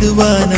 விடுவான